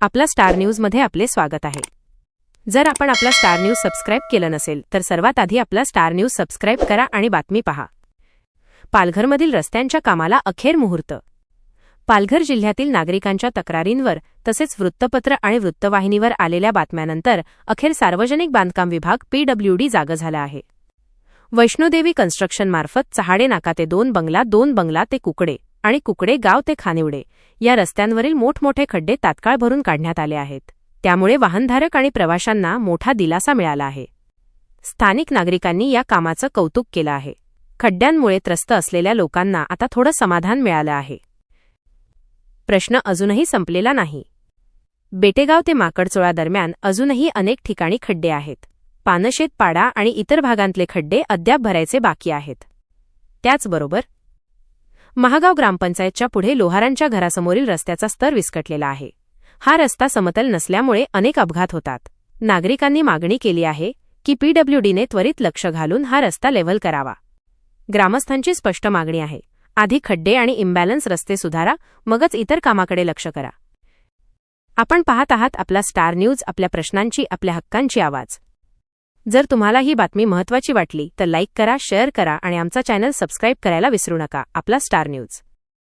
आपला स्टार न्यूजमध्ये आपले स्वागत आहे. जर आपण आपला स्टार न्यूज सबस्क्राईब केलं नसेल तर सर्वात आधी आपला स्टार न्यूज सबस्क्राईब करा आणि बातमी पहा. पालघरमधील रस्त्यांच्या कामाला अखेर मुहूर्त. पालघर जिल्ह्यातील नागरिकांच्या तक्रारींवर तसेच वृत्तपत्र आणि वृत्तवाहिनीवर आलेल्या बातम्यानंतर अखेर सार्वजनिक बांधकाम विभाग पीडब्ल्यूडी जागं झाला आहे. वैष्णोदेवी कन्स्ट्रक्शनमार्फत चहाडे नाका ते दोन बंगला दोन बंगला ते कुकडे. आणि कुकडे गाव ते खानिवडे या रस्त्यांवरील मोठमोठे खड्डे तात्काळ भरून काढण्यात आले आहेत. त्यामुळे वाहनधारक आणि प्रवाशांना मोठा दिलासा मिळाला आहे. स्थानिक नागरिकांनी या कामाचं कौतुक केलं आहे. खड्ड्यांमुळे त्रस्त असलेल्या लोकांना आता थोडं समाधान मिळालं आहे. प्रश्न अजूनही संपलेला नाही. बेटेगाव ते माकडचोळा दरम्यान अजूनही अनेक ठिकाणी खड्डे आहेत. पानशेत पाडा आणि इतर भागांतले खड्डे अद्याप भरायचे बाकी आहेत. त्याचबरोबर महागाव ग्रामपंचायतच्या पुढे लोहारांच्या घरासमोरील रस्त्याचा स्तर विस्कटलेला आहे. हा रस्ता समतल नसल्यामुळे अनेक अपघात होतात. नागरिकांनी मागणी केली आहे की पीडब्ल्यूडीने त्वरित लक्ष घालून हा रस्ता लेव्हल करावा. ग्रामस्थांची स्पष्ट मागणी आहे. आधी खड्डे आणि इम्बॅलन्स रस्ते सुधारा मगच इतर कामाकडे लक्ष करा. आपण पाहत आहात आपला स्टार न्यूज आपल्या प्रश्नांची आपल्या हक्कांची आवाज. जर तुम्हाला ही बातमी महत्त्वाची वाटली तर लाईक करा शेअर करा आणि आमचा चॅनल सबस्क्राईब करायला विसरू नका. आपला स्टार न्यूज.